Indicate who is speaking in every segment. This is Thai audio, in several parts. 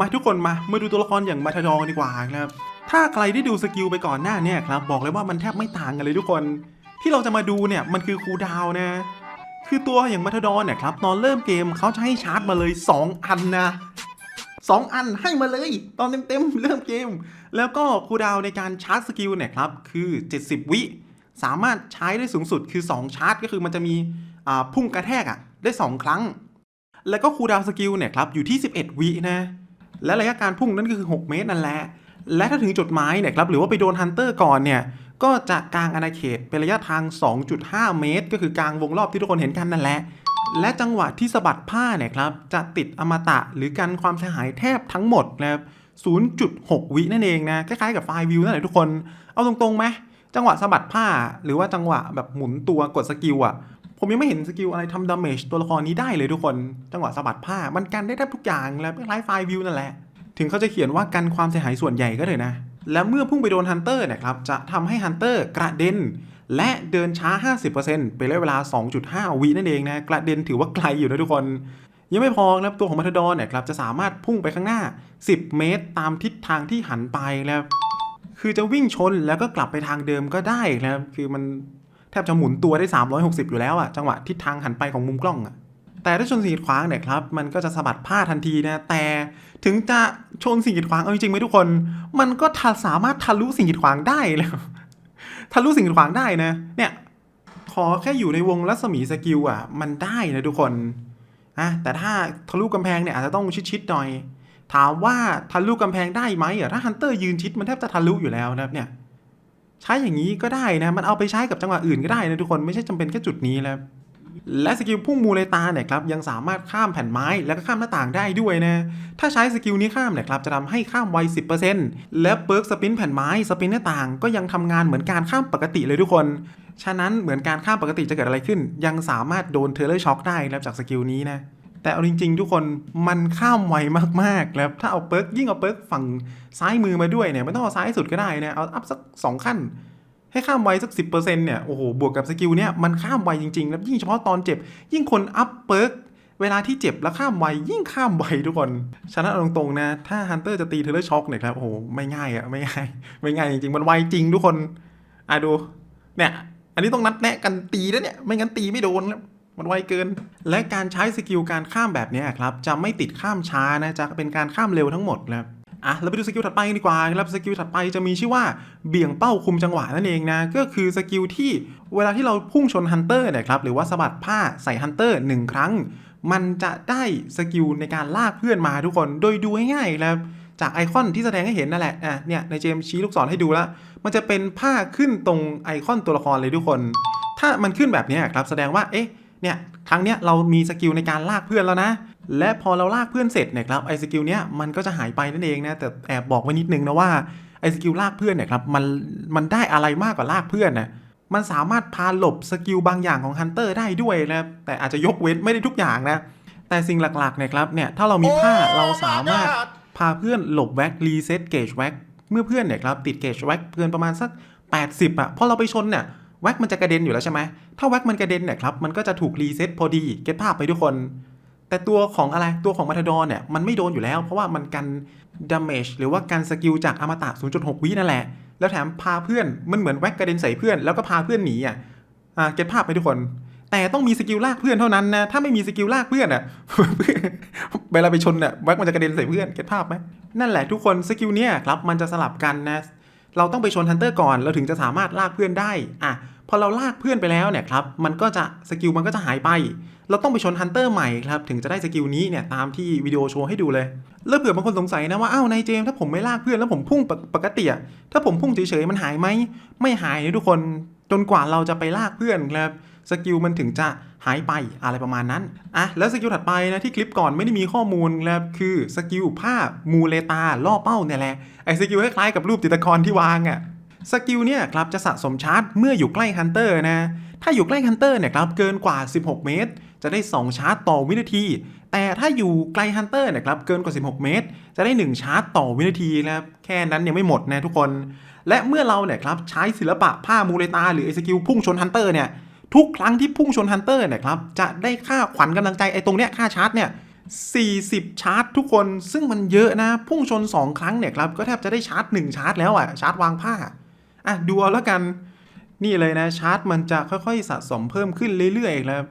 Speaker 1: มาทุกคนมามาดูตัวละครอย่างมาทาดอร์ดีกว่าครับถ้าใครได้ดูสกิลไปก่อนหน้าเนี่ยครับบอกเลยว่ามันแทบไม่ต่างกันเลยทุกคน ที่เราจะมาดูเนี่ยมันคือคูดาวนะ คือตัวอย่างมาทาดอร์เนี่ยครับตอนเริ่มเกมเขาจะให้ชาร์จมาเลย 2 อันนะ2อันให้มาเลยตอนเต็มๆเริ่มเกม แล้วก็คูดาวในการชาร์จสกิลเนี่ยครับคือ 70 วิ สามารถใช้ได้สูงสุดคือ 2 ชาร์จ ก็คือมันจะมีพุ่งกระแทกอะได้ 2 ครั้ง แล้วก็คูดาวสกิลเนี่ยครับอยู่ที่ 11 วินะ และระยะการพุ่งนั่นก็คือ 6 เมตรนั่นแหละ และถ้าถึงจุดหมายเนี่ยครับหรือว่าไปโดนฮันเตอร์ก่อนเนี่ยก็จะกลางอาณาเขตเป็นระยะทาง 2.5 เมตร ก็คือกลางวงรอบที่ทุกคนเห็นกันนั่นแหละ และจังหวะที่สะบัดผ้าเนี่ยครับจะติดอมตะหรือกันความเสียหายแทบทั้งหมดนะครับ0.6 วินั่นเองนะคล้ายๆกับไฟล์วิวนั่นแหละทุกคน เอาตรงๆไหมจังหวะสะบัดผ้าหรือว่าจังหวะแบบหมุนตัวกดสกิลอะ ผมยังไม่เห็นสกิลอะไรทำดาเมจตัวละครนี้ได้เลยทุกคน จังหวะสะบัดผ้า มันกันได้แทบทุกอย่างแล้วคล้ายๆไฟล์วิวนั่นแหละ ถึงเขาจะเขียนว่ากันความเสียหายส่วนใหญ่ก็เลยนะ และเมื่อพุ่งไปโดนฮันเตอร์เนี่ยครับ จะทำให้ฮันเตอร์กระเด็น และเดินช้า 50%เป็นระยะเวลา 2.5 วินั่นเองนะ กระเด็นถือว่าไกลอยู่นะทุกคน ยังไม่พอนะครับตัวของมาทดอนเนี่ยครับจะสามารถพุ่งไปข้างหน้า 10 เมตร ตามทิศทางที่หันไปแล้วคือจะวิ่งชนแล้วก็กลับไปทางเดิมก็ได้นะครับคือมัน แทบจะหมุนตัวได้ 360 อยู่แล้วอะจังหวะทิศทางหันไปของมุมกล้องอะแต่ถ้าชนสิ่งกีดขวางเนี่ยครับมันก็จะสะบัดผ้าทันทีนะแต่ถึงจะชนสิ่งกีดขวางเอาจริงๆไหมทุกคน มันก็ทสามารถทะลุสิ่งกีดขวางได้เลยทะลุสิ่งกีดขวางได้นะ เนี่ยขอแค่อยู่ในวงรัศมีสกิลอะ มันได้นะทุกคนอะแต่ถ้าทะลุกำแพงเนี่ยอาจจะต้องชิดๆหน่อย ถามว่าทะลุกำแพงได้ไหมอะถ้าฮันเตอร์ยืนชิดมันแทบจะทะลุอยู่แล้วนะครับเนี่ย ใช้อย่างนี้ก็ได้นะ มันเอาไปใช้กับจังหวะอื่นก็ได้นะทุกคนไม่ใช่จำเป็นแค่จุดนี้แล้วและสกิลพุ่งมูเลตาเนี่ยครับยังสามารถข้ามแผ่นไม้แล้วก็ข้ามหน้าต่างได้ด้วยนะ ถ้าใช้สกิลนี้ข้ามเนี่ยครับจะทำให้ข้ามไว 10%และเปิร์กสปินแผ่นไม้สปินหน้าต่าง ก็ยังทำงานเหมือนการข้ามปกติเลยทุกคน ฉะนั้นเหมือนการข้ามปกติจะเกิดอะไรขึ้น ยังสามารถโดนเทเลอร์ช็อคได้นะครับจากสกิลนี้นะ แต่เอาจริง ๆ ทุกคนมันข้ามไวมากๆแล้วถ้าเอาเปิร์กยิ่งเอาเปิร์กฝั่งซ้ายมือมาด้วยเนี่ยไม่ต้องเอาซ้ายสุดก็ได้นะเอาอัพสักสองขั้น ให้ข้ามไวสัก 10%เนี่ยโอ้โหบวกกับสกิลเนี่ยมันข้ามไวจริงๆ แล้วยิ่งเฉพาะตอนเจ็บ ยิ่งคนอัพเปิร์กเวลาที่เจ็บแล้วข้ามไวยิ่งข้ามไวทุกคนฉะนั้นเอาตรงๆนะ ถ้าฮันเตอร์จะตีเทเลอร์ช็อคเนี่ยครับโอ้โหไม่ง่ายอะไม่ง่ายไม่ง่ายจริงๆมันไวจริงทุกคนอะดูเนี่ยอันนี้ต้องนัดแนะกันตีนะเนี่ยไม่งั้นตีไม่โดนแล้ว มันไวเกิน และการใช้สกิลการข้ามแบบนี้ครับจะไม่ติดข้ามช้านะจะเป็นการข้ามเร็วทั้งหมดครับอะเราไปดูสกิลถัดไปกันดีกว่าครับสกิลถัดไปจะมีชื่อว่าเบี่ยงเป้าคุมจังหวะนั่นเองนะก็คือสกิลที่เวลาที่เราพุ่งชนฮันเตอร์นี่ยครับหรือว่าสะบัดผ้าใส่ฮันเตอร์หนึ่งครั้ง มันจะได้สกิลในการลากเพื่อนมาทุกคนโดยดูง่ายๆแล้วจากไอคอนที่แสดงให้เห็นนั่นแหละอะเนี่ยในเจมชี้ลูกศรให้ดูแล้ว มันจะเป็นผ้าขึ้นตรงไอคอนตัวละครเลยทุกคน ถ้ามันขึ้นแบบนี้ครับแสดงว่าเอ๊ะ เนี่ยครั้งเนี้ยเรามีสกิลในการลากเพื่อนแล้วนะ และพอเราลากเพื่อนเสร็จเนี่ยครับไอสกิลเนี้ยมันก็จะหายไปนั่นเองนะแต่แอบบอกไว้นิดนึงนะว่าไอสกิลลากเพื่อนเนี่ยครับมันมันได้อะไรมากกว่าลากเพื่อนนะมันสามารถพาหลบสกิลบางอย่างของฮันเตอร์ได้ด้วยนะแต่อาจจะยกเว้นไม่ได้ทุกอย่างนะแต่สิ่งหลักๆเนี่ยครับเนี่ยถ้าเรามีผ้าเราสามารถพาเพื่อนหลบแว็กรีเซ็ตเกจแว็กเมื่อเพื่อนเนี่ยครับติดเกจแว็กเกินประมาณสัก 80อะพอเราไปชนเนี่ยแว็กมันจะกระเด็นอยู่แล้วใช่ไหม ถ้าแว็กมันกระเด็นเนี่ยครับมันก็จะถูกรีเซ็ตพอดีเก็ตภาพไปทุกคน แต่ตัวของอะไรตัวของมาทดอนเนี่ยมันไม่โดนอยู่แล้ว เพราะว่ามันกันดาเมจหรือว่ากันสกิลจากอมตะ 0.6 วินั่นแหละ แล้วแถมพาเพื่อนมันเหมือนแว็กกระเด็นใส่เพื่อนแล้วก็พาเพื่อนหนีอะอ่าเก็ตภาพไปทุกคน แต่ต้องมีสกิลลากเพื่อนเท่านั้นนะถ้าไม่มีสกิลลากเพื่อนอะเวลาไปชนอะแว็กมันจะกระเด็นใส่เพื่อนเก็ตภาพไหมนั่นแหละทุกคนสกิลเนี้ยครับมันจะสลับกันนะเราต้องไปชนฮันเตอร์ก่อน เราถึงจะสามารถลากเพื่อนได้ อะ พอเราลากเพื่อนไปแล้วเนี่ยครับมันก็จะสกิลมันก็จะหายไป เราต้องไปชนฮันเตอร์ใหม่ครับถึงจะได้สกิลนี้เนี่ยตามที่วิดีโอโชว์ให้ดูเลย แล้วเผื่อบางคนสงสัยนะว่าอ้าวนายเจมส์ถ้าผมไม่ลากเพื่อนแล้วผมพุ่งปกปกติอะถ้าผมพุ่งเฉยๆมันหายไหมไม่หายนะทุกคนจนกว่าเราจะไปลากเพื่อนครับสกิลมันถึงจะหายไปอะไรประมาณนั้นอะแล้วสกิลถัดไปนะที่คลิปก่อนไม่ได้มีข้อมูลครับคือสกิลภาพมูเลตาล่อเป้าเนี่ยแหละไอ้สกิลคล้ายๆกับรูปจิตรกรที่วางอะ่ะ สกิลเนี่ยครับจะสะสมชาร์จเมื่ออยู่ใกล้ฮันเตอร์นะ ถ้าอยู่ใกล้ฮันเตอร์เนี่ยครับเกินกว่า 16 เมตร จะได้ 2 ชาร์จต่อวินาที แต่ถ้าอยู่ไกลฮันเตอร์เนี่ยครับเกินกว่า 16 เมตร จะได้ 1 ชาร์จต่อวินาทีนะครับแค่นั้นยังไม่หมดนะทุกคน และเมื่อเราเนี่ยครับใช้ศิลปะผ้ามูเลตาหรือไอสกิลพุ่งชนฮันเตอร์เนี่ยทุกครั้งที่พุ่งชนฮันเตอร์เนี่ยครับจะได้ค่าขวัญกำลังใจไอ้ตรงเนี้ยค่าชาร์จเนี่ย40 ชาร์จทุกคนซึ่งมันเยอะนะ พุ่งชน 2 ครั้งเนี่ยครับ ก็แทบจะได้ชาร์จ 1 ชาร์จแล้วอะชาร์จวางผ้า อะดูเอาแล้วกัน นี่เลยนะชาร์จมันจะค่อยๆสะสมเพิ่มขึ้นเรื่อยๆแล้ว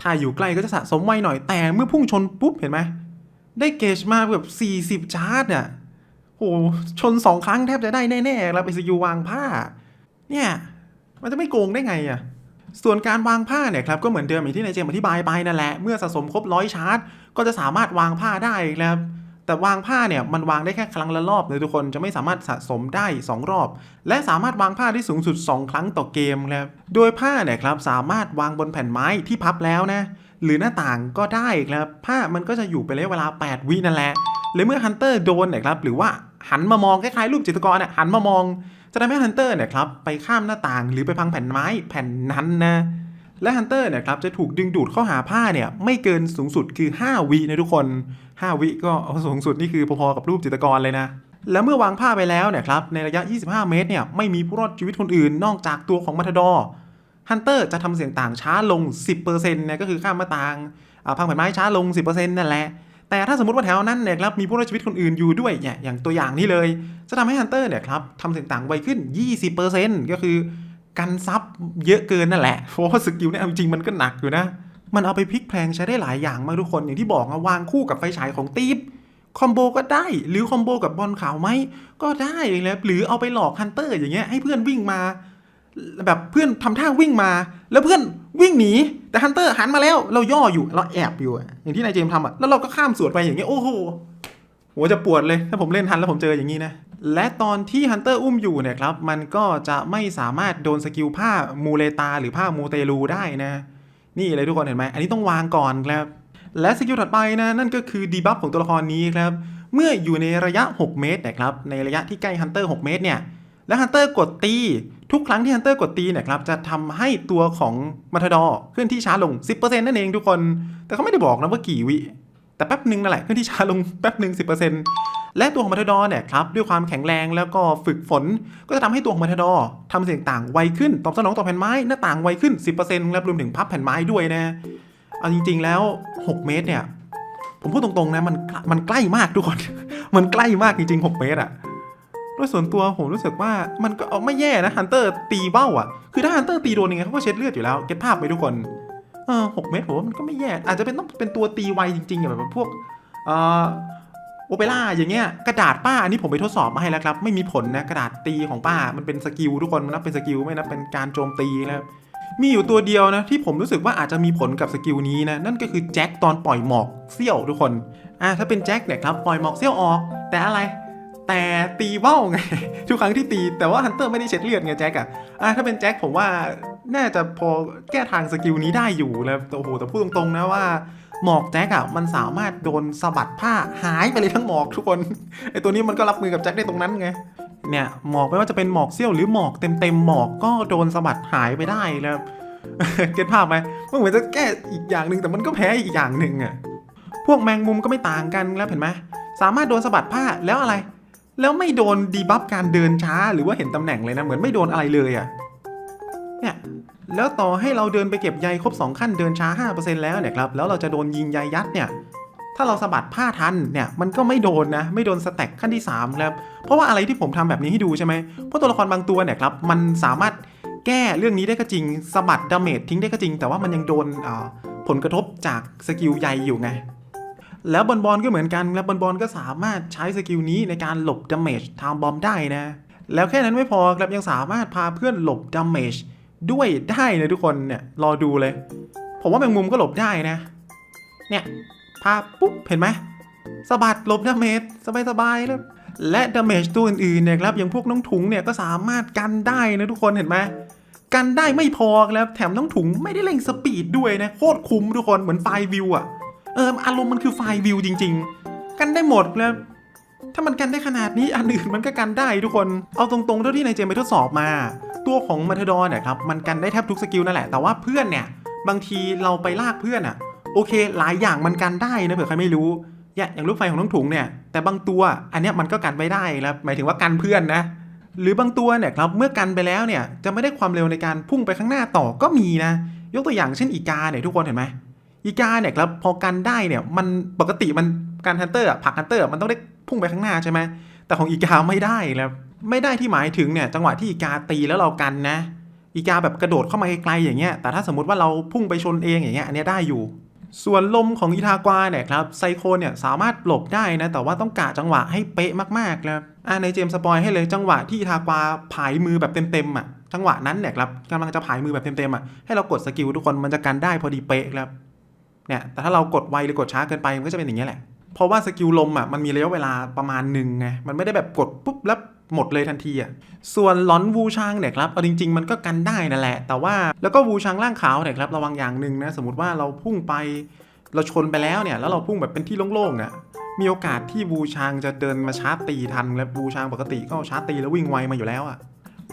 Speaker 1: ถ้าอยู่ใกล้ก็จะสะสมไวหน่อยแต่เมื่อพุ่งชนปุ๊บเห็นไหมได้เกจมาแบบ 40 ชาร์จเนี่ยโหชน 2 ครั้งแทบจะได้แน่ๆแล้วไปสกิลวางผ้า เนี่ยมันจะไม่โกงได้ไงอะส่วนการวางผ้าเนี่ยครับก็เหมือนเดิมอย่างที่นายเจมส์อธิบายไปนั่นแหละ เมื่อสะสมครบร้อยชาร์จก็จะสามารถวางผ้าได้ครับ แต่วางผ้าเนี่ยมันวางได้แค่ครั้งละรอบเลยทุกคนจะไม่สามารถสะสมได้ 2 รอบ และสามารถวางผ้าได้สูงสุด 2 ครั้งต่อเกมครับโดยผ้าเนี่ยครับสามารถวางบนแผ่นไม้ที่พับแล้วนะหรือหน้าต่างก็ได้ครับผ้ามันก็จะอยู่ไประยะเวลา 8 วินั่นแหละหรือเมื่อฮันเตอร์โดนเนี่ยครับหรือว่าหันมามองคล้ายๆรูปจิตรกรเนี่ยหันมามอง จะทำให้ฮันเตอร์เนี่ยครับไปข้ามหน้าต่างหรือไปพังแผ่นไม้แผ่นนั้นนะ และฮันเตอร์เนี่ยครับจะถูกดึงดูดเข้าหาผ้าเนี่ยไม่เกินสูงสุดคือ 5 วินะทุกคน 5 วิก็เอาสูงสุดนี่คือพอๆกับรูปจิตรกรเลยนะ แล้วเมื่อวางผ้าไปแล้วเนี่ยครับในระยะ 25 เมตรเนี่ยไม่มีผู้รอดชีวิตคนอื่น นอกจากตัวของมัทดอฮันเตอร์จะทำเสียงต่างช้าลง 10%นะก็คือข้ามหน้าต่างพังแผ่นไม้ช้าลง 10%นั่นแหละแต่ถ้าสมมติว่าแถวนั้นเนี่ยครับมีผู้รอดชีวิตคนอื่นอยู่ด้วยเนี่ยอย่างตัวอย่างนี้เลย จะทำให้ฮันเตอร์เนี่ยครับทำเสียงต่างไวขึ้น 20%ก็คือ กันซับเยอะเกินนั่นแหละเพราะว่าสกิลเนี่ยจริงมันก็หนักอยู่นะ มันเอาไปพลิกแพลงใช้ได้หลายอย่างมากทุกคนอย่างที่บอกนะวางคู่กับไฟฉายของตีฟคอมโบก็ได้ หรือคอมโบกับบอลขาวไหมก็ได้เลยหรือเอาไปหลอกฮันเตอร์อย่างเงี้ยให้เพื่อนวิ่งมา แบบเพื่อนทำท่าวิ่งมา แล้วเพื่อนวิ่งหนีแต่ฮันเตอร์หันมาแล้วเราย่ออยู่เราแอบอยู่อย่างที่นายเจมส์ทำอะแล้วเราก็ข้ามสวนไปอย่างเงี้ยโอ้โหหัวจะปวดเลยถ้าผมเล่นทันแล้วผมเจออย่างนี้นะ และตอนที่ฮันเตอร์อุ้มอยู่เนี่ยครับ มันก็จะไม่สามารถโดนสกิลผ้ามูเลตา หรือผ้ามูเตลูได้นะ นี่เลยทุกคนเห็นไหม อันนี้ต้องวางก่อนครับ และสกิลถัดไปนะ นั่นก็คือดีบัฟของตัวละครนี้ครับ เมื่ออยู่ในระยะ 6 เมตรนะครับ ในระยะที่ใกล้ฮันเตอร์ 6 เมตรเนี่ย แล้วฮันเตอร์กดตี ทุกครั้งที่ฮันเตอร์กดตีเนี่ยครับ จะทำให้ตัวของมาทดอเคลื่อนที่ช้าลง 10%นั่นเองทุกคน แต่เขาไม่ได้บอกนะว่ากี่วิ แต่แป๊บหนึ่งนั่นแหละ เคลื่อนที่ช้าลงแป๊บหนึ่ง10% และตัวของมาทดอเนี่ยครับด้วยความแข็งแรงแล้วก็ฝึกฝน ก็จะทำให้ตัวของมาทดอทำเสียงต่างไวขึ้นตอบสนองต่อแผ่นไม้หน้าต่างไวขึ้น 10%และรวมถึงพับแผ่นไม้ด้วยนะเอาจริง ๆแล้ว 6 เมตรเนี่ยผมพูดตรงๆนะมันมันใกล้มากทุกคน มันใกล้มากจริงๆ 6 เมตรอะด้วยส่วนตัวผมรู้สึกว่ามันก็เอาไม่แย่นะฮันเตอร์ตีเบ้าอะคือถ้าฮันเตอร์ตีโดนยังไงเขาก็เช็ดเลือดอยู่แล้วเก็ตภาพไปทุกคนเออหกเมตรผมว่ามันก็ไม่แย่ อาจจะเป็นต้องเป็นตัวตีไวจริงๆอย่างแบบพวกเอ่อ โอเปร่าอย่างเงี้ยกระดาษป้าอันนี้ผมไปทดสอบมาให้แล้วครับไม่มีผลนะกระดาษตีของป้ามันเป็นสกิลทุกคนมันนับเป็นสกิลไม่นับเป็นการโจมตีนะครับมีอยู่ตัวเดียวนะที่ผมรู้สึกว่าอาจจะมีผลกับสกิลนี้นะนั่นก็คือแจ็คตอนปล่อยหมอกเซี่ยวทุกคนอ่าถ้าเป็นแจ็คเนี่ยครับปล่อยหมอกเซี่ยวออก แต่อะไรแต่ตีเบ้าไง ทุกครั้งที่ตีแต่ว่าฮันเตอร์ไม่ได้เช็ดเลือดไงแจ็คอะอะถ้าเป็นแจ็คผมว่าน่าจะพอแก้ทางสกิลนี้ได้อยู่แล้วโอ้โหแต่พูดตรงๆนะว่า หมอกแจ็คอะมันสามารถโดนสะบัดผ้าหายไปเลยทั้งหมอกทุกคนไอตัวนี้มันก็รับมือกับแจ็คได้ตรงนั้นไงเนี่ยหมอกไม่ว่าจะเป็นหมอกเซี่ยวหรือหมอกเต็มๆหมอกก็โดนสะบัดหายไปได้แล้วเก็ตภาพไหมมันเหมือนจะแก้อีกอย่างหนึ่งแต่มันก็แพ้อีกอย่างหนึ่งอะพวกแมงมุมก็ไม่ต่างกันแล้วเห็นไหมสามารถโดนสะบัดผ้าแล้วอะไร แล้วไม่โดนดีบัฟการเดินช้าหรือว่าเห็นตำแหน่งเลยนะเหมือนไม่โดนอะไรเลยอะเนี่ย แล้วต่อให้เราเดินไปเก็บใยครบ 2 ขั้นเดินช้า 5%แล้วเนี่ยครับแล้วเราจะโดนยิงใยยัดเนี่ยถ้าเราสะบัดผ้าทันเนี่ยมันก็ไม่โดนนะไม่โดนสแต็กขั้นที่3ครับเพราะว่าอะไรที่ผมทำแบบนี้ให้ดูใช่ไหมเพราะตัวละครบางตัวเนี่ยครับมันสามารถแก้เรื่องนี้ได้ก็จริงสะบัดดาเมจทิ้งได้ก็จริง แต่ว่ามันยังโดนผลกระทบจากสกิลใยอยู่ไงแล้วบอลบอลก็เหมือนกันแล้วบอลบอลก็สามารถใช้สกิลนี้ในการหลบดาเมจทางบอมได้นะแล้วแค่นั้นไม่พอครับยังสามารถพาเพื่อนหลบดาเมจ ด้วยได้นะทุกคนเนี่ยรอดูเลย ผมว่าแมงมุมก็หลบได้นะ เนี่ยพาปุ๊บเห็นไหมสะบัดหลบดาเมจสบายๆแล้วและดาเมจตัวอื่นๆเนี่ยครับอย่างพวกน้องถุงเนี่ยก็สามารถกันได้นะทุกคนเห็นไหมกันได้ไม่พอครับแถมน้องถุงไม่ได้เร่งสปีดด้วยนะโคตรคุ้มทุกคนเหมือนไฟวิวอะเอออารมณ์มันคือไฟวิวจริง ๆ กันได้หมดแล้วถ้ามันกันได้ขนาดนี้อันอื่นมันก็กันได้ทุกคนเอาตรงๆเท่าที่นายเจมไปทดสอบมา ตัวของมาทดอเนี่ยครับมันกันได้แทบทุกสกิลนั่นแหละ แต่ว่าเพื่อนเนี่ยบางทีเราไปลากเพื่อนอะโอเค หลายอย่างมันกันได้นะเผื่อใครไม่รู้เนี่ยอย่างลูกไฟของน้องถุงเนี่ยแต่บางตัวอันเนี้ยมันก็กันไม่ได้แล้วหมายถึงว่ากันเพื่อนนะหรือบางตัวเนี่ยครับเมื่อกันไปแล้วเนี่ยจะไม่ได้ความเร็วในการพุ่งไปข้างหน้าต่อก็มีนะ ยกตัวอย่างเช่นอีกาเนี่ยทุกคนเห็นไหมอีกาเนี่ยครับพอกันได้เนี่ยมันปกติมันการฮันเตอร์ผักฮันเตอร์มันต้องได้พุ่งไปข้างหน้าใช่ไหมแต่ของอีกาไม่ได้แล้ว ไม่ได้ที่หมายถึงเนี่ยจังหวะที่อีกาตีแล้วเรากันนะ อีกาแบบกระโดดเข้ามาไกลๆอย่างเงี้ย แต่ถ้าสมมติว่าเราพุ่งไปชนเองอย่างเงี้ยอันเนี้ยได้อยู่ ส่วนลมของอีทากวาเนี่ยครับไซโคนเนี่ยสามารถหลบได้นะแต่ว่าต้องกะจังหวะให้เป๊ะมากๆครับอ่าในเจมส์สปอยให้เลยจังหวะที่อีทากวาผายมือแบบเต็มๆอะจังหวะนั้นเนี่ยครับกำลังจะผายมือแบบเต็มๆอะให้เรากดสกิลทุกคนมันจะกันได้พอดีเป๊ะครับเนี่ยแต่ถ้าเรากดไวหรือกดช้าเกินไปมันก็จะเป็นอย่างเงี้ยแหละเพราะว่าสกิลลมอะมันมีระยะเวลาประมาณหนึ่งไงมันไม่ได้แบบกดปุ๊บแล้ว หมดเลยทันทีอะ ส่วนหลอนวูชางเนี่ยครับ เอาจริง ๆ มันก็กันได้นั่นแหละ แต่ว่าแล้วก็วูชางร่างขาวเนี่ยครับระวังอย่างหนึ่งนะ สมมติว่าเราพุ่งไปเราชนไปแล้วเนี่ย แล้วเราพุ่งแบบเป็นที่โล่งๆอะมีโอกาสที่วูชางจะเดินมาชาร์จตีทัน และวูชางปกติก็ชาร์จตีแล้ววิ่งไวมาอยู่แล้วอะ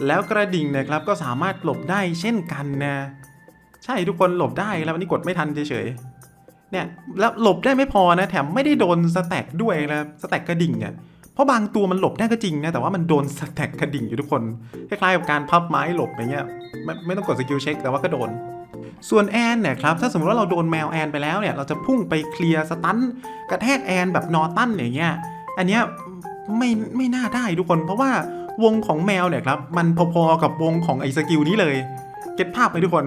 Speaker 1: แล้วกระดิ่งเนี่ยครับก็สามารถหลบได้เช่นกันนะ ใช่ทุกคนหลบได้แล้วอันนี้กดไม่ทันเฉยๆ เนี่ยแล้วหลบได้ไม่พอนะแถมไม่ได้โดนสแต็กด้วยนะสแต็กกระดิ่งเนี่ย เพราะบางตัวมันหลบได้ก็จริงนะ แต่ว่ามันโดนสแต็กกระดิ่งอยู่ทุกคน คล้ายๆกับการพับไม้หลบอย่างเงี้ยไม่ไม่ต้องกดสกิลเช็คแต่ว่าก็โดน ส่วนแอนเนี่ยครับ ถ้าสมมติว่าเราโดนแมวแอนไปแล้วเนี่ย เราจะพุ่งไปเคลียร์สตันกระแทกแอนแบบนอตันอย่างเงี้ย อันเนี้ยไม่ไม่น่าได้ทุกคน เพราะว่าวงของแมวเนี่ยครับมันพอๆกับวงของไอ้สกิลนี้เลย เก็ตภาพไหมทุกคน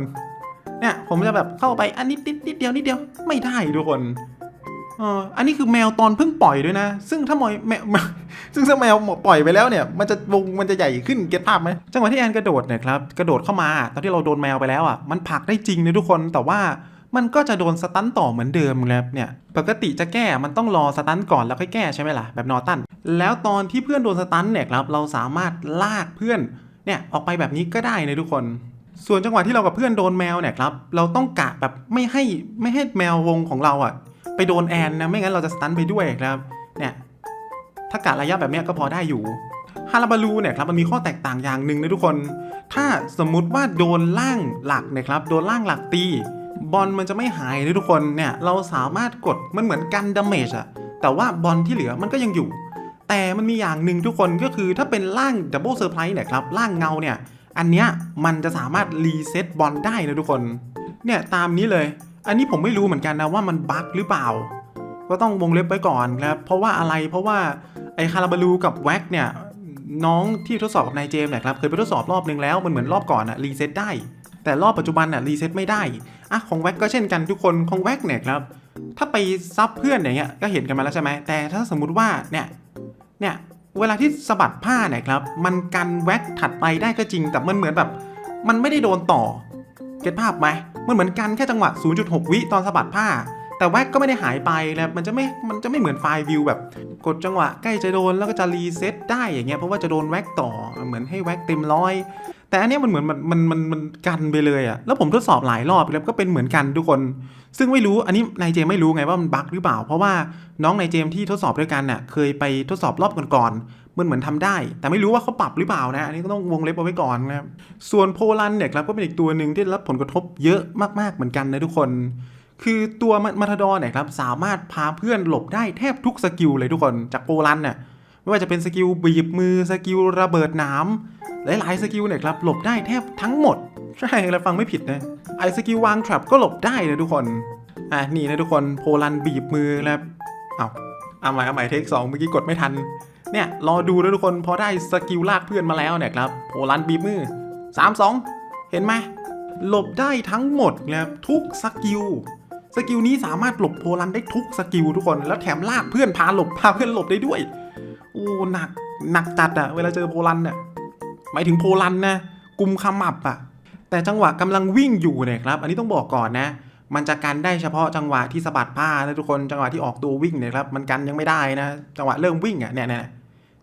Speaker 1: เนี่ยผมจะแบบเข้าไปอันนิดนิดนิดเดียวนิดเดียวไม่ได้ทุกคน เอออันนี้คือแมวตอนเพิ่งปล่อยด้วยนะ ซึ่งถ้ามอยแมวซึ่งถ้าแมวปล่อยไปแล้วเนี่ย มันจะวงมันจะใหญ่ขึ้นเก็ตภาพไหมจังหวะที่แอนกระโดดเนี่ยครับกระโดดเข้ามาตอนที่เราโดนแมวไปแล้วอะมันผลักได้จริงนะทุกคนแต่ว่ามันก็จะโดนสตันต่อเหมือนเดิมครับเนี่ยปกติจะแก้มันต้องรอสตันก่อนแล้วค่อยแก้ใช่ไหมล่ะแบบนอตันแล้วตอนที่เพื่อนโดนสตันเนี่ยครับเราสามารถลากเพื่อนเนี่ยออกไปแบบนี้ก็ได้นะทุกคน ส่วนจังหวะที่เรากับเพื่อนโดนแมวเนี่ยครับเราต้องกะแบบไม่ให้ไม่ให้แมววงของเราอะ ไปโดนแอนนะไม่งั้นเราจะสตันไปด้วยครับเนี่ยถ้ากะระยะแบบนี้ก็พอได้อยู่ฮาราบาลูเนี่ยครับมันมีข้อแตกต่างอย่างหนึ่งนะทุกคน ถ้าสมมุติว่าโดนล่างหลักเนะครับโดนล่างหลักตีบอลมันจะไม่หายนะทุกคนเนี่ยเราสามารถกดมันเหมือนกันดาเมจอะแต่ว่าบอลที่เหลือมันก็ยังอยู่ แต่มันมีอย่างหนึ่งทุกคนก็คือถ้าเป็นล่างดับเบิลเซอร์ไพรส์เนี่ยครับล่างเงาเนี่ยอันเนี้ยมันจะสามารถรีเซ็ตบอลได้นะทุกคนเนี่ยตามนี้เลย อันนี้ผมไม่รู้เหมือนกันนะว่ามันบั๊กหรือเปล่า ก็ต้องวงเล็บไว้ก่อนครับเพราะว่าอะไรเพราะว่าไอคาราบาลูกับแว็กเนี่ยน้องที่ทดสอบกับนายเจมส์เนี่ยครับเคยไปทดสอบรอบนึงแล้วมันเหมือนรอบก่อนอะรีเซ็ตได้ แต่รอบปัจจุบันอะรีเซ็ตไม่ได้อะของแว็กก็เช่นกันทุกคนของแว็กเนี่ยครับถ้าไปซับเพื่อนอย่างเงี้ยก็เห็นกันมาแล้วใช่ไหมแต่ถ้าสมมุติว่าเนี่ยเนี่ยเวลาที่สะบัดผ้าเนี่ยครับมันกันแว็กถัดไปได้ก็จริงแต่มันเหมือนแบบ มันไม่ได้โดนต่อเก็ตภาพไหม มันเหมือนกันแค่จังหวะ 0.6 วิตอนสะบัดผ้า แต่แว็กก็ไม่ได้หายไปนะมันจะไม่ มันจะไม่เหมือนไฟล์วิวแบบ กดจังหวะใกล้จะโดนแล้วก็จะรีเซ็ตได้อย่างเงี้ยเพราะว่าจะโดนแว็กต่อเหมือนให้แว็กเต็มร้อยแต่อันนี้มันเหมือนมันมันมันมันกันไปเลยอะแล้วผมทดสอบหลายรอบแล้วก็เป็นเหมือนกันทุกคน ซึ่งไม่รู้อันนี้นายเจมไม่รู้ไงว่ามันบั๊กหรือเปล่า เพราะว่าน้องนายเจมที่ทดสอบด้วยกันน่ะเคยไปทดสอบรอบก่อนๆ มันเหมือนทำได้ แต่ไม่รู้ว่าเขาปรับหรือเปล่านะ อันนี้ก็ต้องวงเล็บเอาไว้ก่อนนะครับ ส่วนโพลันเนี่ยครับก็เป็นอีกตัวหนึ่งที่รับผลกระทบเยอะมากๆเหมือนกันนะทุกคน คือตัวมาทาดอร์เนี่ยครับสามารถพาเพื่อนหลบได้แทบทุกสกิลเลยทุกคนจากโปลันเนี่ยไม่ว่าจะเป็นสกิลบีบมือสกิลระเบิดน้ำหลายๆสกิลเนี่ยครับหลบได้แทบทั้งหมด ใช่เราฟังไม่ผิดนะไอสกิลวางทรัพก็หลบได้นะทุกคนอะนี่นะทุกคนโพลันบีบมือแล้วเอาเอาใหม่เอาใหม่เทคสองเมื่อกี้กดไม่ทัน เนี่ยรอดูนะทุกคนพอได้สกิลลากเพื่อนมาแล้วเนี่ยครับโพลันบีบมือสามสองเห็นไหมหลบได้ทั้งหมดนะครับทุกสกิลสกิลนี้สามารถหลบโพลันได้ทุกสกิลทุกคน แล้วแถมลากเพื่อนพาหลบพาเพื่อนหลบได้ด้วยโอ้หนักหนักจัดอะเวลาเจอโพลันเนี่ยหมายถึงโพลันนะกลุ่มขมับอะแต่จังหวะกำลังวิ่งอยู่เนี่ยครับ อันนี้ต้องบอกก่อนนะ มันจะกันได้เฉพาะจังหวะที่สะบัดผ้านะทุกคนจังหวะที่ออกตัววิ่งเนี่ยครับ มันกันยังไม่ได้นะ จังหวะเริ่มวิ่งอะเนี่ยเนี่ย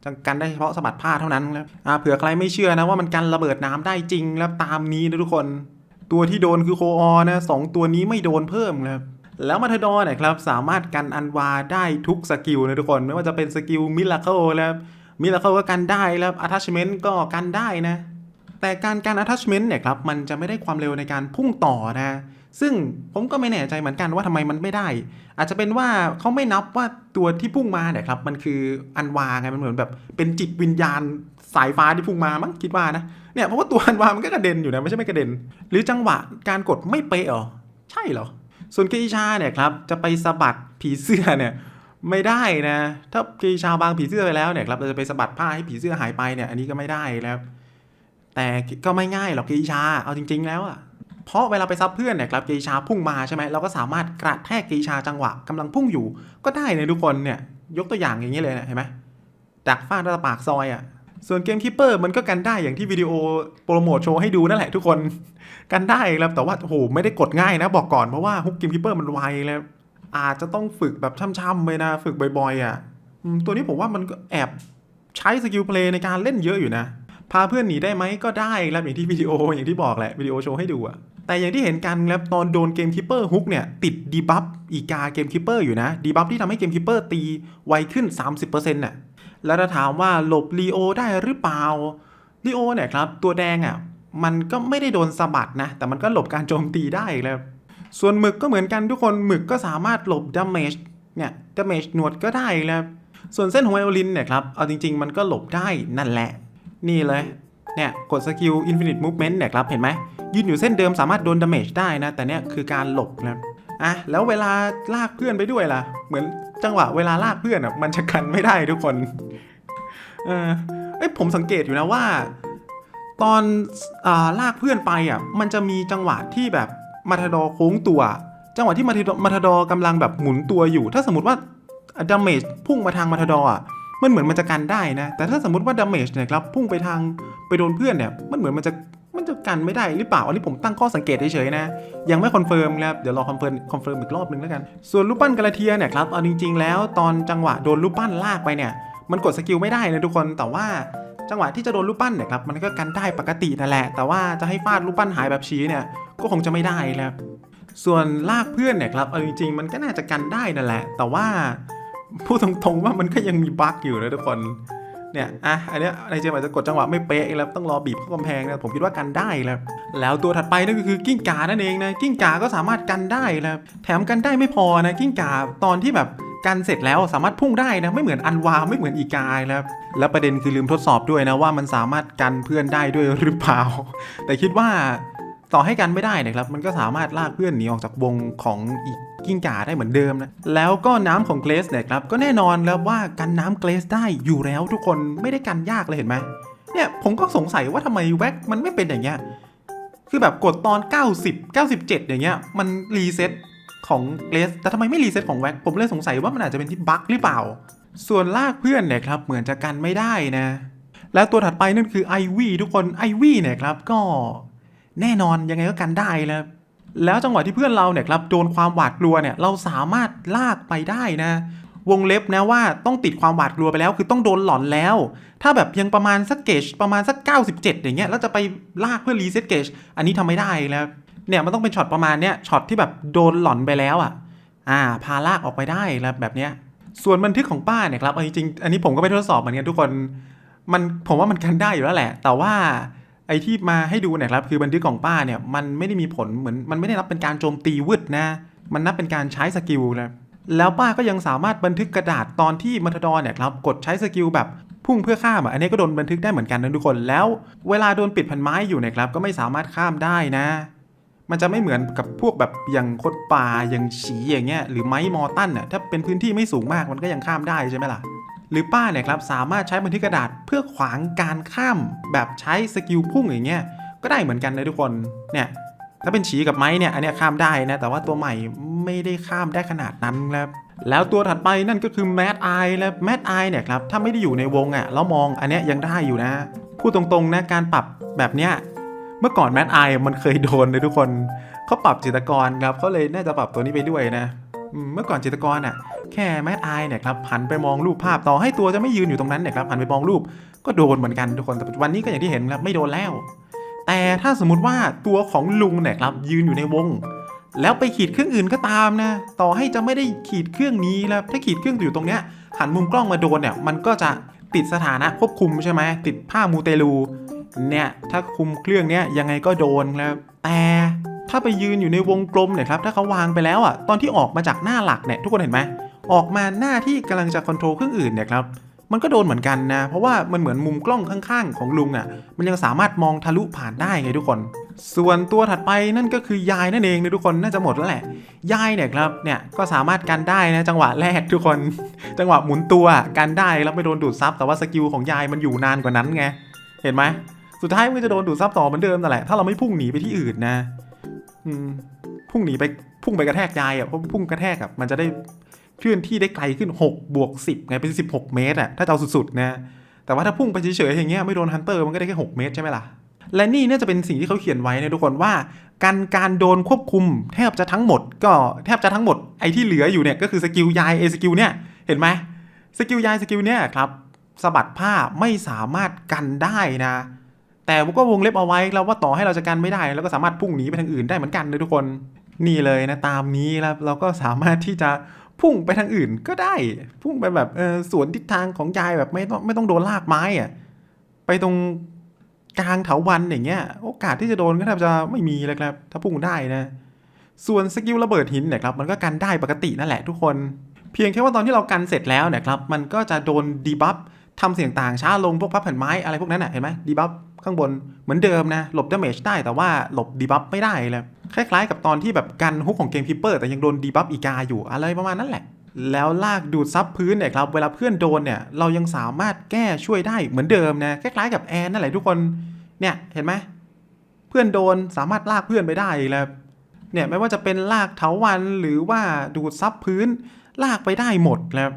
Speaker 1: จะกันได้เฉพาะสะบัดผ้าเท่านั้นครับอ่าเผื่อใครไม่เชื่อนะว่ามันกันระเบิดน้ำได้จริงแล้วตามนี้นะทุกคน ตัวที่โดนคือโคออนะสองตัวนี้ไม่โดนเพิ่มครับแล้วมาทดอร์เนี่ยครับ สามารถกันอันวาได้ทุกสกิลนะทุกคน ไม่ว่าจะเป็นสกิลมิล a เคิลแล้วมิล a เคิลก็กันได้แล้วอัต c h ชเมนต์ก็กันได้นะ แต่การการอัต c h ชเมนต์เนี่ยครับมันจะไม่ได้ความเร็วในการพุ่งต่อนะ ซึ่งผมก็ไม่แน่ใจเหมือนกันว่าทำไมมันไม่ได้ อาจจะเป็นว่าเขาไม่นับว่าตัวที่พุ่งมาเนี่ยครับ มันคืออันวาไงมันเหมือนแบบ เป็นจิตวิญญาณสายฟ้าที่พุ่งมามั้งคิดว่านะเนี่ยเพราะว่าตัวอันวามันก็กระเด็นอยู่นะไม่ใช่ไม่กระเด็น หรือจังหวะการกดไม่เป๊ะหรอใช่เหรอส่วนเกอิชาเนี่ยครับจะไปสะบัดผีเสื้อเนี่ยไม่ได้นะ ถ้าเกอิชาบางผีเสื้อไปแล้วเนี่ยครับเราจะไปสะบัดผ้าให้ผีเสื้อหายไปเนี่ยอันนี้ก็ไม่ได้นะครับแต่ก็ไม่ง่ายหรอกเกอิชาเอาจริง ๆ แล้วอะ เพราะเวลาไปซับเพื่อนเนี่ยครับเกอิชาพุ่งมาใช่ไหมเราก็สามารถกระแทกเกอิชาจังหวะกำลังพุ่งอยู่ ก็ได้นะทุกคนเนี่ยยกตัวอย่างอย่างนี้เลยนะเห็นไหมดักฟาดตะปากซอยอะส่วนเกมคิปเปอร์มันก็กันได้อย่างที่วิดีโอโปรโมทโชว์ให้ดูนั่นแหละทุกคนกันได้ครับแต่ว่าโหไม่ได้กดง่ายนะ บอกก่อนเพราะว่าฮุกเกมคิปเปอร์มันไวแล้วอาจจะต้องฝึกแบบช่ำๆไปนะ ฝึกบ่อยๆอะตัวนี้ผมว่ามันก็แอบใช้สกิลเพลย์ในการเล่นเยอะอยู่นะพาเพื่อนหนีได้ไหมก็ได้ครับอย่างที่วิดีโออย่างที่บอกแหละวิดีโอโชว์ให้ดูอะ แต่อย่างที่เห็นกันครับตอนโดนเกมคิปเปอร์ฮุกเนี่ยติดดีบัฟอีกาเกมคิปเปอร์อยู่นะดีบัฟที่ทำให้เกมคิปเปอร์ตีไวขึ้น 30%น่ะแล้วถ้าถามว่าหลบลีโอได้หรือเปล่าลีโอเนี่ยครับตัวแดงอะมันก็ไม่ได้โดนสะบัดนะ แต่มันก็หลบการโจมตีได้แล้วส่วนหมึกก็เหมือนกันทุกคนหมึกก็สามารถหลบดาเมจเนี่ยดาเมจหนวดก็ได้แล้วส่วนเส้นของไวโอลินเนี่ยครับเอาจริง ๆ มันก็หลบได้นั่นแหละ นี่เลย เนี่ยกดสกิล Infinite Movement เนี่ยครับเห็นไหมยืนอยู่เส้นเดิมสามารถโดนดาเมจได้นะ แต่เนี่ยคือการหลบนะอะแล้วเวลาลากเพื่อนไปด้วยล่ะ เหมือนจังหวะเวลาลากเพื่อนอะมันจะกันไม่ได้ทุกคนเออเอ้ยผมสังเกตอยู่นะว่า ตอนอาลากเพื่อนไปอะมันจะมีจังหวะที่แบบมาทาดอร์โค้งตัว จังหวะที่มาทาดอมาทาดอร์กำลังแบบหมุนตัวอยู่ ถ้าสมมติว่าดาเมจพุ่งมาทางมาทาดอร์อะ มันเหมือนมันจะกันได้นะ แต่ถ้าสมมติว่าดาเมจเนี่ยครับพุ่งไปทางไปโดนเพื่อนเนี่ย มันเหมือนมันจะมันจะกันไม่ได้หรือเปล่า อันนี้ผมตั้งข้อสังเกตเฉยๆนะ ยังไม่คอนเฟิร์มครับ เดี๋ยวรอคอนเฟิร์มคอนเฟิร์มอีกรอบนึงแล้วกัน ส่วนรูปปั้นกาลาเทียเนี่ยครับ เอาจริง ๆ แล้วตอนจังหวะโดนรูปปั้นลากไปเนี่ย มันกดสกิลไม่ได้นะทุกคน แต่ว่าจังหวะที่จะโดนรูปปั้นเนี่ยครับ มันก็กันได้ปกตินั่นแหละ แต่ว่าจะให้ฟาดรูปปั้นหายแบบชี้เนี่ย ก็คงจะไม่ได้แล้วส่วนลากเพื่อนเนี่ยครับ เอาจริงๆ มันก็น่าจะกันได้นั่นแหละ แต่ว่า พูดตรงๆว่ามันก็ยังมีบั๊กอยู่นะทุกคนเนี่ย อะ อันเนี้ยในเจมอาจจะกดจังหวะไม่เป๊ะแล้วต้องรอบีบเข้ากำแพงนะผมคิดว่ากันได้แล้ว แล้วตัวถัดไปนั่นก็คือกิ้งก่านั่นเองนะ กิ้งก่าก็สามารถกันได้แล้วแถมกันได้ไม่พอนะ กิ้งก่าตอนที่แบบกันเสร็จแล้วสามารถพุ่งได้นะ ไม่เหมือนอันวาไม่เหมือนอีกายแล้วแล้วประเด็นคือลืมทดสอบด้วยนะว่ามันสามารถกันเพื่อนได้ด้วยหรือเปล่า แต่คิดว่าต่อให้กันไม่ได้นะครับ มันก็สามารถลากเพื่อนหนีออกจากวงของอี กิ้งก่าได้เหมือนเดิมนะ แล้วก็น้ำของเกรสเนี่ยครับ ก็แน่นอนแล้วว่ากันน้ำเกรสได้อยู่แล้วทุกคนไม่ได้กันยากเลยเห็นไหมเนี่ยผมก็สงสัยว่าทำไมแว็กมันไม่เป็นอย่างเงี้ย คือแบบกดตอน 90 97 อย่างเงี้ย มันรีเซ็ตของเกรสแต่ทำไมไม่รีเซ็ตของแว็กผมเลยสงสัยว่ามันอาจจะเป็นที่บั๊กหรือเปล่า ส่วนลากเพื่อนเนี่ยครับเหมือนจะกันไม่ได้นะ แล้วตัวถัดไปนั่นคือไอวี่ทุกคนไอวี่เนี่ยครับก็แน่นอนยังไงก็กันได้แล้ว แล้วจังหวะที่เพื่อนเราเนี่ยครับโดนความหวาดกลัวเนี่ยเราสามารถลากไปได้นะ วงเล็บนะว่าต้องติดความหวาดกลัวไปแล้ว คือต้องโดนหลอนแล้ว ถ้าแบบยังประมาณสักเกจประมาณสัก 97 อย่างเงี้ยแล้วจะไปลากเพื่อรีเซ็ตเกจอันนี้ทำไม่ได้แล้วเนี่ยมันต้องเป็นช็อตประมาณเนี้ยช็อตที่แบบโดนหลอนไปแล้วอะอ่า พาลากออกไปได้แล้วแบบเนี้ยส่วนบันทึกของป้าเนี่ยครับเอาจริงๆอันนี้ผมก็ไม่ทดสอบเหมือนกันทุกคน มันผมว่ามันกันได้อยู่แล้วแหละ แต่ว่า ไอ้ที่มาให้ดูเนี่ยครับคือบันทึกของป้าเนี่ยมันไม่ได้มีผลเหมือนมันไม่ได้นับเป็นการโจมตีวืดนะ มันนับเป็นการใช้สกิลนะแล้วป้าก็ยังสามารถบันทึกกระดาษตอนที่มัทดอเนี่ยครับกดใช้สกิลแบบพุ่งเพื่อข้ามอะอันนี้ก็โดนบันทึกได้เหมือนกันนะทุกคนแล้ว เวลาโดนปิดพันไม้อยู่นี่ยครับก็ไม่สามารถข้ามได้นะ มันจะไม่เหมือนกับพวกแบบอย่างคดป่าอย่างฉีอย่างเงี้ยหรือไม้มอตันน่ะถ้าเป็นพื้นที่ไม่สูงมากมันก็ยังข้ามได้ใช่ไหมล่ะ หรือป้าเนี่ยครับสามารถใช้บันทึกกระดาษเพื่อขวางการข้ามแบบใช้สกิลพุ่งอย่างเงี้ยก็ได้เหมือนกันนะทุกคนเนี่ยถ้าเป็นฉีกับไม้เนี่ยอันนี้ข้ามได้นะแต่ว่าตัวใหม่ไม่ได้ข้ามได้ขนาดนั้นครับแล้วตัวถัดไปนั่นก็คือแมดไอแล้วแมดไอเนี่ยครับถ้าไม่ได้อยู่ในวงอะแล้วมองอันนี้ยังได้อยู่นะ พูดตรงๆนะการปรับแบบเนี้ยเมื่อก่อนแมดไอมันเคยโดนเลยทุกคนเขาปรับจิตกรครับเขาเลยน่าจะปรับตัวนี้ไปด้วยนะ เมื่อก่อนจิตกรอะ แค่แมดไอเนี่ยครับหันไปมองรูปภาพต่อให้ตัวจะไม่ยืนอยู่ตรงนั้นเนี่ยครับหันไปมองรูปก็โดนเหมือนกันทุกคนแต่ปันนี้ก็อย่างที่เห็นครับไม่โดนแล้ว แต่ถ้าสมมติว่าตัวของลุงเนี่ยครับยืนอยู่ในวง แล้วไปขีดเครื่องอื่นก็ตามนะ ต่อให้จะไม่ได้ขีดเครื่องนี้แล้วถ้าขีดเครื่องอยู่ตรงเนี้ยหันมุมกล้องมาโดนเนี่ยมันก็จะติดสถานะควบคุมใช่ไหมติดผ้ามูเตลูเนี่ยถ้าคุมเครื่องเนี้ยยังไงก็โดนแล้วแต่ถ้าไปยืนอยู่ในวงกลมเนี่ยครับถ้าเขาวางไปแล้วอะตอนที่ออกมาจากหน้าหลักเนี่ยทุกคนเห็นไหม ออกมาหน้าที่กำลังจะคอนโทรลเครื่องอื่นเนี่ยครับมันก็โดนเหมือนกันนะ เพราะว่ามันเหมือนมุมกล้องข้างๆ ของลุงอะ มันยังสามารถมองทะลุผ่านได้ไงทุกคน ส่วนตัวถัดไปนั่นก็คือยายนั่นเองนะทุกคนน่าจะหมดแล้วแหละ ยายเนี่ยครับเนี่ยก็สามารถกันได้นะจังหวะแรกทุกคน จังหวะหมุนตัวกันได้แล้วไม่โดนดูดซับแต่ว่าสกิลของยายมันอยู่นานกว่านั้นไงเห็นไหมสุดท้ายมันจะโดนดูดซับต่อเหมือนเดิมนั่นแหละถ้าเราไม่พุ่งหนีไปที่อื่นนะ อืมพุ่งหนีไปพุ่งไปกระแทกยายอะเพราะพุ่งกระแทกอะมันจะได้ เคลื่อนที่ได้ไกลขึ้น6บวก10ไงเป็น 16 เมตรอะถ้าเอาสุดๆนะแต่ว่าถ้าพุ่งไปเฉยๆอย่างเงี้ยไม่โดนฮันเตอร์มันก็ได้แค่6เมตรใช่ไหมล่ะและนี่น่าจะเป็นสิ่งที่เขาเขียนไว้นะทุกคนว่า การการโดนควบคุมแทบจะทั้งหมด ก็แทบจะทั้งหมดไอ้ที่เหลืออยู่เนี่ยก็คือสกิลยายเอสกิลเนี่ยเห็นไหมสกิลยายสกิลเนี่ยครับสะบัดผ้าไม่สามารถกันได้นะ แต่ก็วงเล็บเอาไว้แล้วว่าต่อให้เราจะกันไม่ได้เราก็สามารถพุ่งหนีไปทางอื่นได้เหมือนกันเลยทุกคน นี่เลยนะตามนี้แล้วเราก็สามารถที่จะ พุ่งไปทางอื่นก็ได้ พุ่งไปแบบเออสวนทิศทางของยายแบบไม่ต้องไม่ต้องโดนลากไม้อะไปตรงกลางเถาวันอย่างเงี้ย โอกาสที่จะโดนก็แทบจะไม่มีเลยครับ ถ้าพุ่งได้นะ ส่วนสกิลระเบิดหินเนี่ยครับ มันก็กันได้ปกตินั่นแหละทุกคน เพียงแค่ว่าตอนที่เรากันเสร็จแล้วเนี่ยครับ มันก็จะโดนดีบัฟทำเสียงต่างช้าลงพวกพับแผ่นไม้อะไรพวกนั้นน่ะเห็นไหมดีบัฟ ข้างบนเหมือนเดิมนะ หลบดาเมจได้แต่ว่าหลบดีบัฟไม่ได้เลยคล้ายๆ กับตอนที่แบบกันฮุกของเกมคิปเปอร์แต่ยังโดนดีบัฟอีกาอยู่อะไรประมาณนั้นแหละ แล้วลากดูดซับพื้นเนี่ยครับเวลาเพื่อนโดนเนี่ยเรายังสามารถแก้ช่วยได้เหมือนเดิมนะคล้ายๆกับแอนนั่นแหละทุกคนเนี่ยเห็นไหมเพื่อนโดนสามารถลากเพื่อนไปได้แล้วเนี่ยไม่ว่าจะเป็นลากเถาวันหรือว่าดูดซับพื้น ลากไปได้หมดแล้ว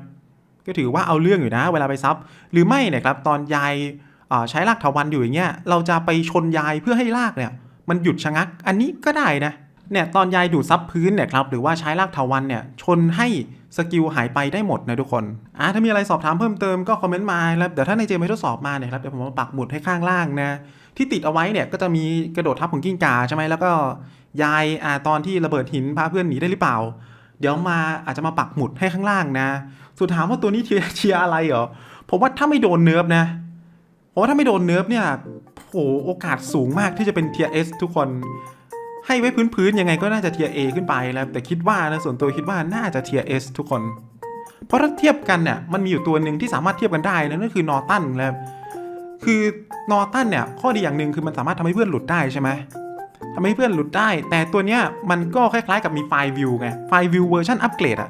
Speaker 1: ก็ถือว่าเอาเรื่องอยู่นะ เวลาไปซับหรือไม่เนี่ยครับตอนยายอ่ ใช้ลากถาวันอยู่อย่างเงี้ยเราจะไปชนยายเพื่อให้ลากเนี่ยมันหยุดชะงัก อันนี้ก็ได้นะเนี่ยตอนยายดูดซับพื้นเนี่ยครับหรือว่าใช้ลากถาวันเนี่ยชนให้สกิลหายไปได้หมดนะทุกคนอ่าถ้ามีอะไรสอบถามเพิ่มเติมก็คอมเมนต์มาแล้วเดี๋ยวถ้าในเจมไม่ทดสอบมาเนี่ยครับเดี๋ยวผมมาปักหมุดให้ข้างล่างนะที่ติดเอาไว้เนี่ยก็จะมีกระโดดทับของกิ้งก่าใช่ไหมแล้วก็ยายอ่าตอนที่ระเบิดหินพาเพื่อนหนีได้หรือเปล่า เดี๋ยวมาอาจจะมาปักหมุดให้ข้างล่างนะ สุดถามว่าตัวนี้เทียร์เทียร์อะไรเหรอผมว่าถ้าไม่โดนเนิร์ฟนะ ผมว่าถ้าไม่โดนเนิร์ฟเนี่ยโหโอกาสสูงมากที่จะเป็นเทียเอสทุกคน ให้ไว้พื้นๆยังไงก็น่าจะเทียเอขึ้นไปแล้วแต่คิดว่านะส่วนตัวคิดว่าน่าจะเทียเอสทุกคน เพราะถ้าเทียบกันเนี่ยมันมีอยู่ตัวหนึ่งที่สามารถเทียบกันได้นะนั่นคือนอตันแล้วคือนอตันเนี่ยข้อดีอย่างหนึ่งคือมันสามารถทำให้เพื่อนหลุดได้ใช่ไหมทำให้เพื่อนหลุดได้ แต่ตัวเนี้ยมันก็คล้ายๆกับมีไฟล์วิวไงไฟล์วิวเวอร์ชันอัปเกรดอะ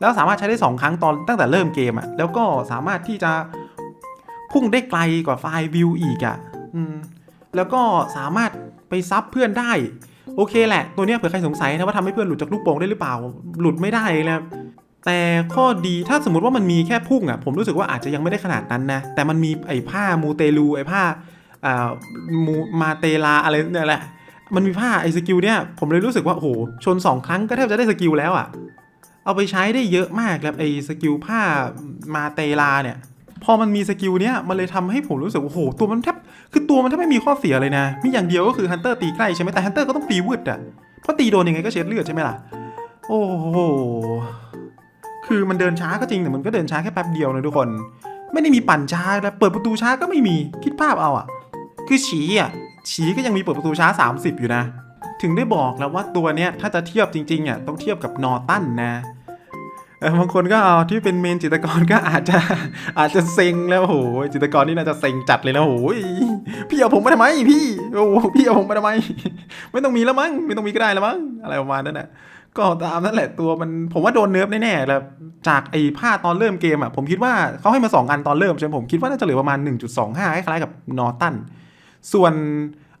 Speaker 1: แล้วสามารถใช้ได้ 2 ครั้งตอนตั้งแต่เริ่มเกมอะแล้วก็สามารถที่จะ พุ่งได้ไกลกว่าไฟล์วิวอีกอะอืมแล้วก็สามารถไปซับเพื่อนได้ โอเคแหละ ตัวนี้เผื่อใครสงสัยนะว่าทำให้เพื่อนหลุดจากลูกโป่งได้หรือเปล่า หลุดไม่ได้แล้วแต่ข้อดีถ้าสมมติว่ามันมีแค่พุ่งอะ ผมรู้สึกว่าอาจจะยังไม่ได้ขนาดนั้นนะ แต่มันมีไอ้ผ้ามูเตลูไอ้ผ้าอ่ามูมาเตลาอะไรเนี่ยแหละมันมีผ้าไอ้สกิลเนี่ยผมเลยรู้สึกว่าโอ้โหชนสองครั้งก็แทบจะได้สกิลแล้วอะ เอาไปใช้ได้เยอะมากแล้วไอ้สกิลผ้ามาเตลาเนี่ย พอมันมีสกิลเนี้ยมันเลยทำให้ผมรู้สึกว่าโอ้โหตัวมันแทบคือตัวมันแทบไม่มีข้อเสียเลยนะ มีอย่างเดียวก็คือฮันเตอร์ตีใกล้ใช่ไหมแต่ฮันเตอร์ก็ต้องตีวืดอะเพราะตีโดนยังไงก็เช็ดเลือดใช่ไหมล่ะ โอ้โหคือมันเดินช้าก็จริงแต่มันก็เดินช้าแค่แป๊บเดียวนะทุกคน ไม่ได้มีปั่นช้าแล้วเปิดประตูช้าก็ไม่มีคิดภาพเอาอะ คือฉีอะฉีก็ยังมีเปิดประตูช้า 30 อยู่นะ ถึงได้บอกแล้วว่าตัวเนี้ยถ้าจะเทียบจริงๆอะต้องเทียบกับนอตันนะ บางคนก็เอาที่เป็นเมนจิตกรก็อาจจะอาจจะเซ็งแล้วโอ้โหจิตกรนี่น่าจะเซ็งจัดเลยนะโอ้โหพี่เอาผมมาทำไมพี่โอ้พี่เอาผมมาทำไม ไม่ต้องมีแล้วมั้งไม่ต้องมีก็ได้แล้วมั้งอะไรประมาณนั้นนะก็ตามนั่นแหละตัวมันผมว่าโดนเนิร์ฟแน่ๆแล้วจากไอ้ผ้าตอนเริ่มเกมอะผมคิดว่าเขาให้มา 2 อันตอนเริ่มใช่ไหมผมคิดว่าน่าจะเหลือประมาณ 1.25 คล้ายๆกับนอตันส่วน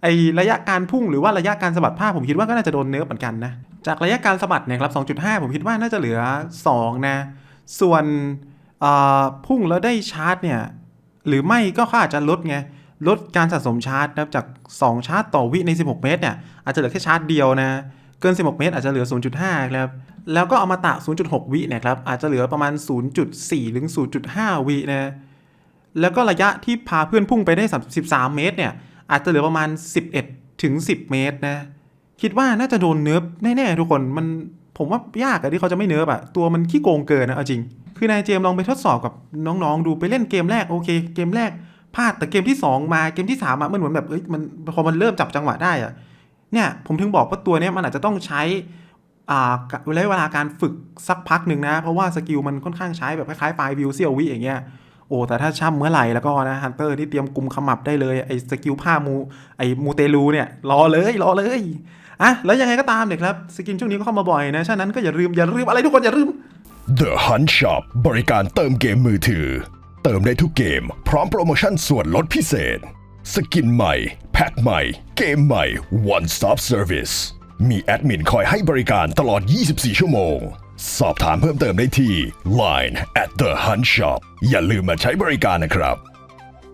Speaker 1: ไอ้ระยะการพุ่งหรือว่าระยะการสะบัดผ้าผมคิดว่าก็น่าจะโดนเนิร์ฟเหมือนกันนะจากระยะการสะบัดเนี่ยครับ 2.5 ผมคิดว่าน่าจะเหลือ 2 นะ ส่วนพุ่งแล้วได้ชาร์จเนี่ย หรือไม่ก็เขาอาจจะลดไง ลดการสะสมชาร์จนะครับจาก 2 ชาร์จต่อวิใน 16 เมตรเนี่ย อาจจะเหลือแค่ชาร์จเดียวนะ เกิน 16 เมตรอาจจะเหลือ 0.5 ครับ แล้วก็เอามาตะ 0.6 วิเนี่ยครับ อาจจะเหลือประมาณ 0.4 ถึง 0.5 วินะ แล้วก็ระยะที่พาเพื่อนพุ่งไปได้ 13 เมตรเนี่ย อาจจะเหลือประมาณ 11 ถึง 10 เมตรนะ คิดว่าน่าจะโดนเนิร์ฟแน่ๆทุกคนมันผมว่ายากอะที่เขาจะไม่เนิร์ฟอะตัวมันขี้โกงเกินนะเอาจริง คือนายเจมส์ลองไปทดสอบกับน้องๆ ดูไปเล่นเกมแรกโอเค เกมแรกพลาดแต่เกมที่สองมาเกมที่สามอะมันเหมือนแบบเอ้ยมันพอมันเริ่มจับจังหวะได้อะเนี่ยผมถึงบอกว่าตัวเนี้ยมันอาจจะต้องใช้อ่าระยะเวลาการฝึกสักพักหนึ่งนะ เพราะว่าสกิลมันค่อนข้างใช้แบบคล้ายๆไฟวิวเซียววิอย่างเงี้ยโอ้แต่ถ้าช่ำเมื่อไหร่แล้วก็นะฮันเตอร์นี่เตรียมกลุ่มขมับได้เลยไอ้สกิลผ้ามูไอ้มูเตลูเนี่ยรอเลยรอเลย อะแล้วยังไงก็ตามเนี่ยครับสกินช่วงนี้ก็เข้ามาบ่อยนะฉะนั้นก็อย่าลืมอย่าลืมอะไรทุกคนอย่าลืม
Speaker 2: The Hunt Shop บริการเติมเกมมือถือ เติมได้ทุกเกม พร้อมโปรโมชั่นส่วนลดพิเศษ สกินใหม่ แพ็คใหม่ เกมใหม่ One Stop Service มีแอดมินคอยให้บริการตลอด 24 ชั่วโมง สอบถามเพิ่มเติมได้ที่ Line at the Hunt Shop อย่าลืมมาใช้บริการนะครับ